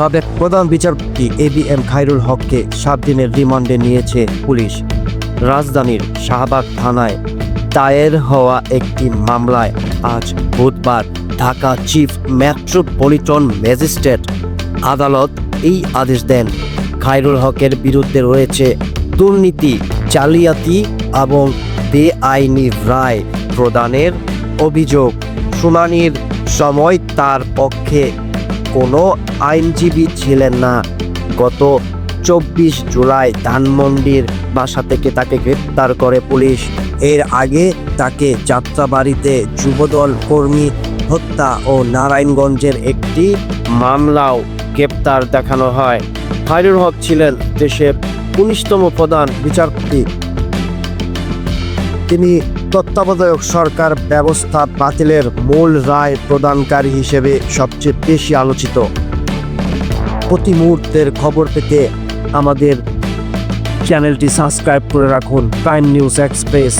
সাবেক প্রধান বিচারপতি এ বি এম খায়রুল হককে সাত দিনের রিমান্ডে নিয়েছে পুলিশ। রাজধানীর শাহবাগ থানায় দায়ের হওয়া একটি মামলায় আজ বুধবার ঢাকা চিফ মেট্রোপলিটন ম্যাজিস্ট্রেট আদালত এই আদেশ দেন। খায়রুল হকের বিরুদ্ধে রয়েছে দুর্নীতি, জালিয়াতি এবং বেআইনি রায় প্রদানের অভিযোগ। শুনানির সময় তার পক্ষে কোনো আইনজীবী ছিলেন না। গত চব্বিশ জুলাই ধানমন্ডির বাসা থেকে তাকে গ্রেপ্তার করে পুলিশ। এর আগে তাকে যাত্রাবাড়িতে যুবদল কর্মী হত্যা ও নারায়ণগঞ্জের একটি মামলাও গ্রেপ্তার দেখানো হয়। খায়রুল হক ছিলেন দেশের উনিশতম প্রধান বিচারপতি। তিনি তত্ত্বাবধায়ক সরকার ব্যবস্থা বাতিলের মূল রায় প্রদানকারী হিসেবে সবচেয়ে বেশি আলোচিত। প্রতি মুহূর্তের খবর পেতে আমাদের চ্যানেলটি সাবস্ক্রাইব করে রাখুন প্রাইম নিউজ এক্সপ্রেস।